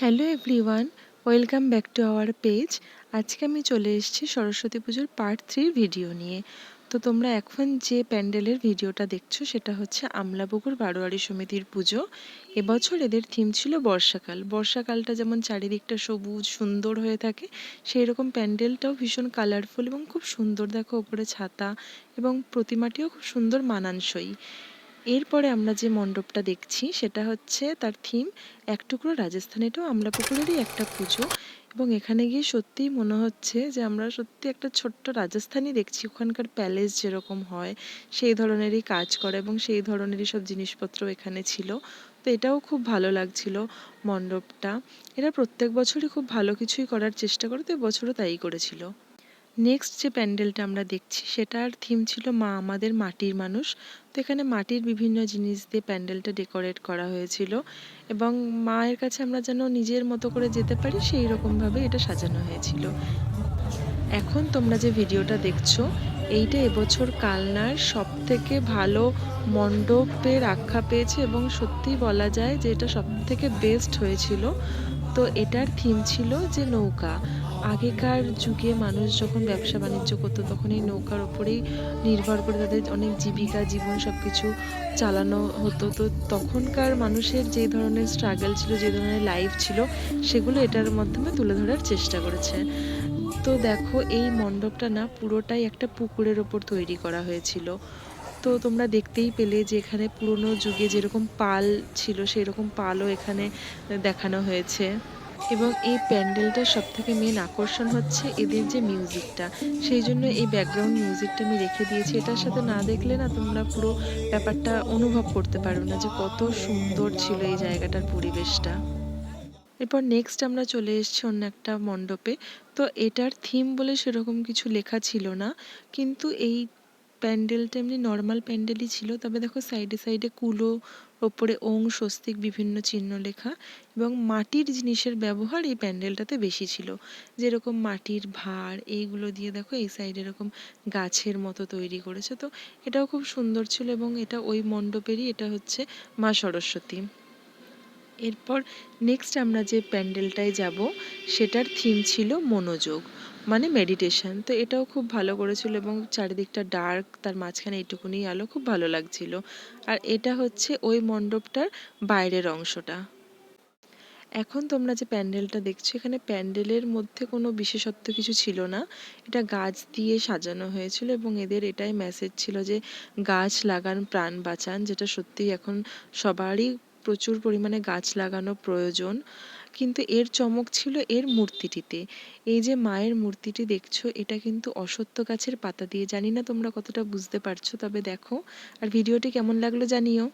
Hello everyone welcome back to our page আজকে আমি চলে এসেছি সরস্বতী পুজোর পার্ট থ্রির ভিডিও নিয়ে। তো তোমরা এখন যে প্যান্ডেলের ভিডিওটা দেখছ, সেটা হচ্ছে আমলাপুকুর বারোয়ারি সমিতির পুজো। এবছর এদের থিম ছিল বর্ষাকাল। বর্ষাকালটা যেমন চারিদিকটা সবুজ, সুন্দর হয়ে থাকে সেই রকম প্যান্ডেলটাও ভীষণ কালারফুল এবং খুব সুন্দর। দেখো, ওপরে ছাতা এবং প্রতিমাটিও খুব সুন্দর মানানসই। এরপরে আমরা যে মণ্ডপটা দেখছি, সেটা হচ্ছে তার থিম এক টুকরো রাজস্থান। এটাও আমলাপুকুরেরই একটা পুজো। এবং এখানে গিয়ে সত্যিই মনে হচ্ছে যে আমরা সত্যি একটা ছোট্ট রাজস্থানই দেখছি। ওখানকার প্যালেস যেরকম হয়, সেই ধরনেরই কাজ করে এবং সেই ধরনেরই সব জিনিসপত্র এখানে ছিল। তো এটাও খুব ভালো লাগছিল মণ্ডপটা। এরা প্রত্যেক বছরই খুব ভালো কিছুই করার চেষ্টা করে, তো এবছরও তাই করেছিল। নেক্সট যে প্যান্ডেলটা আমরা দেখছি, সেটার থিম ছিল মা আমাদের মাটির মানুষ। তো এখানে মাটির বিভিন্ন জিনিস দিয়ে প্যান্ডেলটা ডেকোরেট করা হয়েছিল এবং মায়ের কাছে আমরা যেন নিজের মতো করে যেতে পারি, সেই রকমভাবে এটা সাজানো হয়েছিল। এখন তোমরা যে ভিডিওটা দেখছ, এইটা এবছর কালনার সব থেকে ভালো মণ্ডপের আখ্যা পেয়েছে এবং সত্যি বলা যায় যে এটা সব থেকে বেস্ট হয়েছিল। তো এটার থিম ছিল যে নৌকা। আগেকার যুগে মানুষ যখন ব্যবসা বাণিজ্য করতো, তখন এই নৌকার ওপরেই নির্ভর করে তাদের অনেক জীবিকা, জীবন সব কিছু চালানো হতো। তো তখনকার মানুষের যে ধরনের স্ট্রাগল ছিল, যে ধরনের লাইফ ছিল, সেগুলো এটার মাধ্যমে তুলে ধরার চেষ্টা করেছে। তো দেখো, এই মণ্ডপটা না পুরোটাই একটা পুকুরের ওপর তৈরি করা হয়েছিল। তো তোমরা দেখতেই পেলে যে এখানে পুরনো যুগে যেরকম পাল ছিল সেই রকম পালও এখানে দেখানো হয়েছে। এবং এই প্যান্ডেলটার সব থেকে মেন আকর্ষণ হচ্ছে এদের যে মিউজিকটা। সেই জন্য এই ব্যাকগ্রাউন্ড মিউজিকটা আমি রেখে দিয়েছি। এটার সাথে না দেখলে না তোমরা পুরো ব্যাপারটা অনুভব করতে পারো না যে কত সুন্দর ছিল এই জায়গাটার পরিবেশটা। এরপর নেক্সট আমরা চলে এসেছি অন্য একটা মণ্ডপে। তো এটার থিম বলে সেরকম কিছু লেখা ছিল না। কিন্তু এই প্যান্ডেলটা এমনি নর্মাল প্যান্ডেলই ছিল। তবে দেখো সাইডে সাইডে কুলো, ওপরে ওং, স্বস্তিক বিভিন্ন চিহ্ন লেখা এবং মাটির জিনিসের ব্যবহার এই প্যান্ডেলটাতে বেশি ছিল। যেরকম মাটির ভাঁড় এইগুলো দিয়ে দেখো এই সাইডে এরকম গাছের মতো তৈরি করেছে। তো এটাও খুব সুন্দর ছিল এবং এটা ওই মণ্ডপেরই এটা হচ্ছে মা সরস্বতী। এরপর নেক্সট আমরা যে প্যান্ডেলটায় যাব, সেটার থিম ছিল মনোযোগ। মানে মেডিটেশন তো এটাও খুব ভালো করেছিল এবং চারিদিকটা ডার্ক তার মাঝখানে এইটুকুনি আলো খুব ভালো লাগছিল। আর এটা হচ্ছে ওই মণ্ডপটার বাইরের অংশটা। এখন তোমরা যে প্যান্ডেলটা দেখছ, এখানে প্যান্ডেলের মধ্যে কোনো বিশেষত্ব কিছু ছিল না। এটা গাছ দিয়ে সাজানো হয়েছিল এবং এদের এটাই মেসেজ ছিল যে গাছ লাগান, প্রাণ বাঁচান, যেটা সত্যিই এখন সবারই প্রচুর পরিমাণে গাছ লাগানো প্রয়োজন। কিন্তু এর চমক ছিল এর মূর্তিটিতে। এই যে মায়ের মূর্তিটি দেখছ, এটা কিন্তু অসত্য গাছের পাতা দিয়ে। জানি না তোমরা কতটা বুঝতে পারছ, তবে দেখো। আর ভিডিওটি কেমন লাগল জানিও।